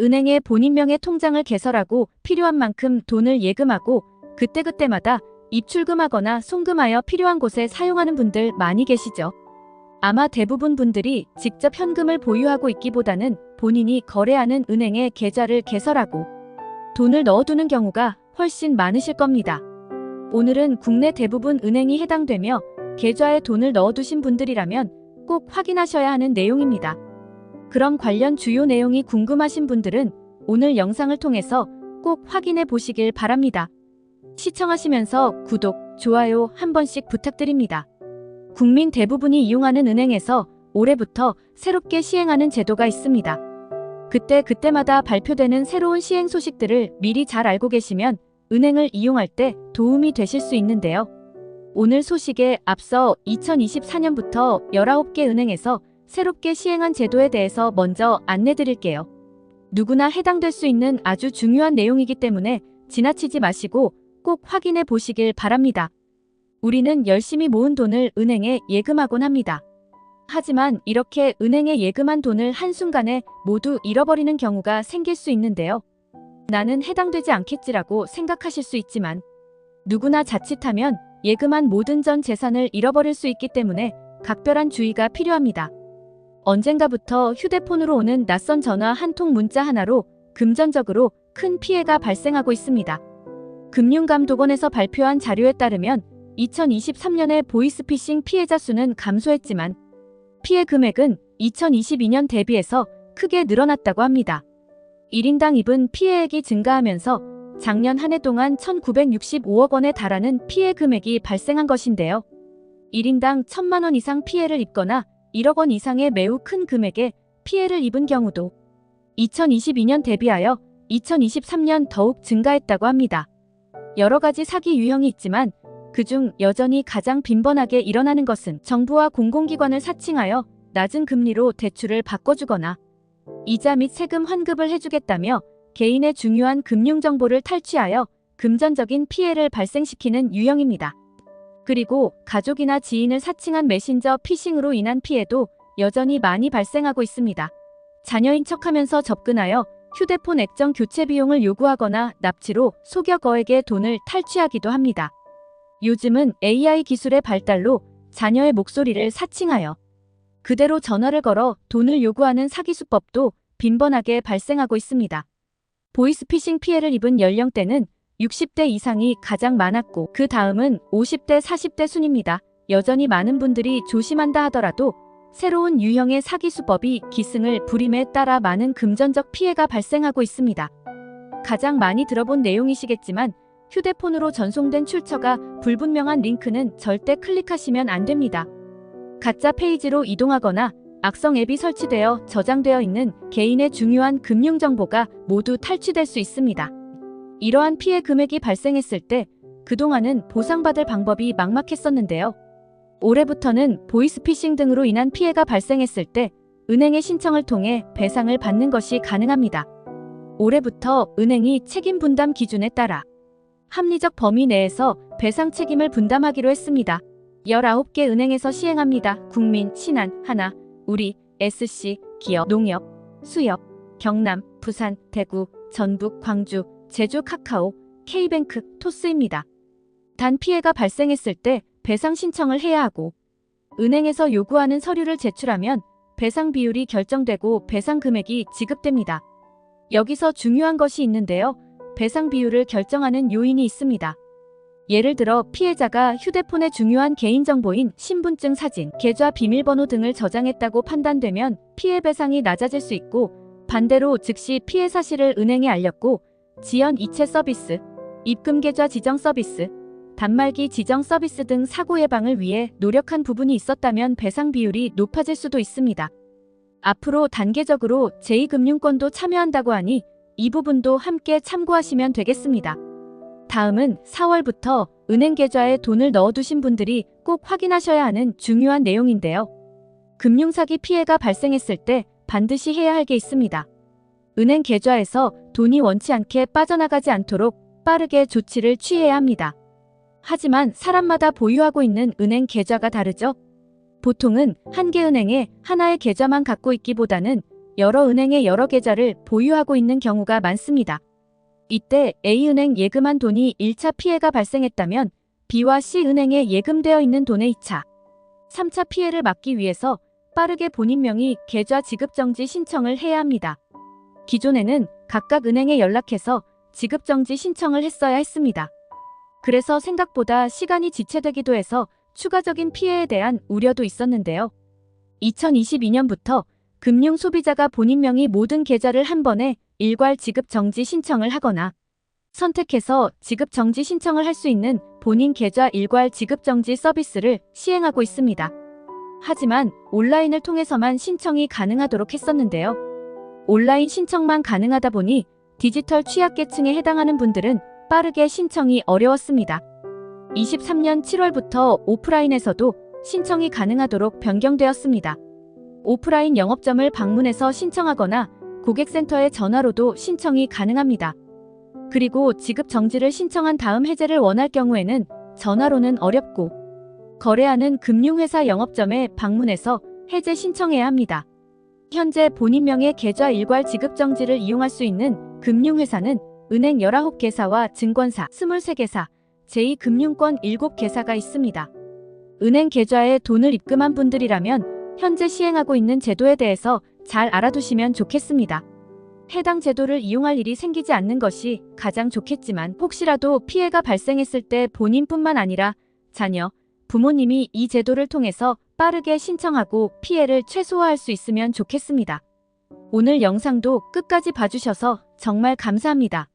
은행에 본인 명의 통장을 개설하고 필요한 만큼 돈을 예금하고 그때그때마다 입출금하거나 송금하여 필요한 곳에 사용하는 분들 많이 계시죠. 아마 대부분 분들이 직접 현금을 보유하고 있기보다는 본인이 거래하는 은행에 계좌를 개설하고 돈을 넣어두는 경우가 훨씬 많으실 겁니다. 오늘은 국내 대부분 은행이 해당되며 계좌에 돈을 넣어두신 분들이라면 꼭 확인하셔야 하는 내용입니다. 그럼 관련 주요 내용이 궁금하신 분들은 오늘 영상을 통해서 꼭 확인해 보시길 바랍니다. 시청하시면서 구독, 좋아요 한 번씩 부탁드립니다. 국민 대부분이 이용하는 은행에서 올해부터 새롭게 시행하는 제도가 있습니다. 그때 그때마다 발표되는 새로운 시행 소식들을 미리 잘 알고 계시면 은행을 이용할 때 도움이 되실 수 있는데요. 오늘 소식에 앞서 2024년부터 19개 은행에서 새롭게 시행한 제도에 대해서 먼저 안내 드릴게요. 누구나 해당될 수 있는 아주 중요한 내용이기 때문에 지나치지 마시고 꼭 확인해 보시길 바랍니다. 우리는 열심히 모은 돈을 은행에 예금하곤 합니다. 하지만 이렇게 은행에 예금한 돈을 한순간에 모두 잃어버리는 경우가 생길 수 있는데요. 나는 해당되지 않겠지라고 생각하실 수 있지만 누구나 자칫하면 예금한 모든 전 재산을 잃어버릴 수 있기 때문에 각별한 주의가 필요합니다. 언젠가부터 휴대폰으로 오는 낯선 전화 한 통 문자 하나로 금전적으로 큰 피해가 발생하고 있습니다. 금융감독원에서 발표한 자료에 따르면 2023년에 보이스피싱 피해자 수는 감소했지만 피해 금액은 2022년 대비해서 크게 늘어났다고 합니다. 1인당 입은 피해액이 증가하면서 작년 한 해 동안 1965억 원에 달하는 피해 금액이 발생한 것인데요. 1인당 1천만 원 이상 피해를 입거나 1억 원 이상의 매우 큰 금액의 피해를 입은 경우도 2022년 대비하여 2023년 더욱 증가했다고 합니다. 여러 가지 사기 유형이 있지만 그중 여전히 가장 빈번하게 일어나는 것은 정부와 공공기관을 사칭하여 낮은 금리로 대출을 바꿔주거나 이자 및 세금 환급을 해주겠다며 개인의 중요한 금융정보를 탈취하여 금전적인 피해를 발생시키는 유형입니다. 그리고 가족이나 지인을 사칭한 메신저 피싱으로 인한 피해도 여전히 많이 발생하고 있습니다. 자녀인 척하면서 접근하여 휴대폰 액정 교체 비용을 요구하거나 납치로 속여 거액의 돈을 탈취하기도 합니다. 요즘은 AI 기술의 발달로 자녀의 목소리를 사칭하여 그대로 전화를 걸어 돈을 요구하는 사기 수법도 빈번하게 발생하고 있습니다. 보이스피싱 피해를 입은 연령대는 60대 이상이 가장 많았고 그 다음은 50대 40대 순입니다. 여전히 많은 분들이 조심한다 하더라도 새로운 유형의 사기 수법이 기승을 부림에 따라 많은 금전적 피해가 발생하고 있습니다. 가장 많이 들어본 내용이시겠지만 휴대폰으로 전송된 출처가 불분명한 링크는 절대 클릭하시면 안 됩니다. 가짜 페이지로 이동하거나 악성 앱이 설치되어 저장되어 있는 개인의 중요한 금융 정보가 모두 탈취될 수 있습니다. 이러한 피해 금액이 발생했을 때 그동안은 보상받을 방법이 막막했었는데요. 올해부터는 보이스피싱 등으로 인한 피해가 발생했을 때 은행의 신청을 통해 배상을 받는 것이 가능합니다. 올해부터 은행이 책임 분담 기준에 따라 합리적 범위 내에서 배상 책임을 분담하기로 했습니다. 19개 은행에서 시행합니다. 국민, 신한, 하나, 우리, SC, 기업, 농협, 수협, 경남, 부산, 대구, 전북, 광주, 제주, 카카오, K뱅크, 토스입니다. 단 피해가 발생했을 때 배상 신청을 해야 하고 은행에서 요구하는 서류를 제출하면 배상 비율이 결정되고 배상 금액이 지급됩니다. 여기서 중요한 것이 있는데요. 배상 비율을 결정하는 요인이 있습니다. 예를 들어 피해자가 휴대폰의 중요한 개인정보인 신분증 사진, 계좌 비밀번호 등을 저장했다고 판단되면 피해 배상이 낮아질 수 있고 반대로 즉시 피해 사실을 은행에 알렸고 지연 이체 서비스, 입금 계좌 지정 서비스, 단말기 지정 서비스 등 사고 예방을 위해 노력한 부분이 있었다면 배상 비율이 높아질 수도 있습니다. 앞으로 단계적으로 제2금융권도 참여한다고 하니 이 부분도 함께 참고하시면 되겠습니다. 다음은 4월부터 은행 계좌에 돈을 넣어두신 분들이 꼭 확인하셔야 하는 중요한 내용인데요. 금융사기 피해가 발생했을 때 반드시 해야 할 게 있습니다. 은행 계좌에서 돈이 원치 않게 빠져나가지 않도록 빠르게 조치를 취해야 합니다. 하지만 사람마다 보유하고 있는 은행 계좌가 다르죠? 보통은 한 개 은행에 하나의 계좌만 갖고 있기보다는 여러 은행의 여러 계좌를 보유하고 있는 경우가 많습니다. 이때 A은행 예금한 돈이 1차 피해가 발생했다면 B와 C은행에 예금되어 있는 돈의 2차, 3차 피해를 막기 위해서 빠르게 본인 명의 계좌 지급정지 신청을 해야 합니다. 기존에는 각각 은행에 연락해서 지급정지 신청을 했어야 했습니다. 그래서 생각보다 시간이 지체되기도 해서 추가적인 피해에 대한 우려도 있었는데요. 2022년부터 금융 소비자가 본인 명의 모든 계좌를 한 번에 일괄 지급 정지 신청을 하거나 선택해서 지급 정지 신청을 할 수 있는 본인 계좌 일괄 지급 정지 서비스를 시행하고 있습니다. 하지만 온라인을 통해서만 신청이 가능하도록 했었는데요. 온라인 신청만 가능하다 보니 디지털 취약계층에 해당하는 분들은 빠르게 신청이 어려웠습니다. 23년 7월부터 오프라인에서도 신청이 가능하도록 변경되었습니다. 오프라인 영업점을 방문해서 신청하거나 고객센터에 전화로도 신청이 가능합니다. 그리고 지급 정지를 신청한 다음 해제를 원할 경우에는 전화로는 어렵고 거래하는 금융회사 영업점에 방문해서 해제 신청해야 합니다. 현재 본인 명의 계좌 일괄 지급 정지를 이용할 수 있는 금융회사는 은행 19개사와 증권사 23개사, 제2금융권 7개사가 있습니다. 은행 계좌에 돈을 입금한 분들이라면 현재 시행하고 있는 제도에 대해서 잘 알아두시면 좋겠습니다. 해당 제도를 이용할 일이 생기지 않는 것이 가장 좋겠지만 혹시라도 피해가 발생했을 때 본인뿐만 아니라 자녀, 부모님이 이 제도를 통해서 빠르게 신청하고 피해를 최소화할 수 있으면 좋겠습니다. 오늘 영상도 끝까지 봐주셔서 정말 감사합니다.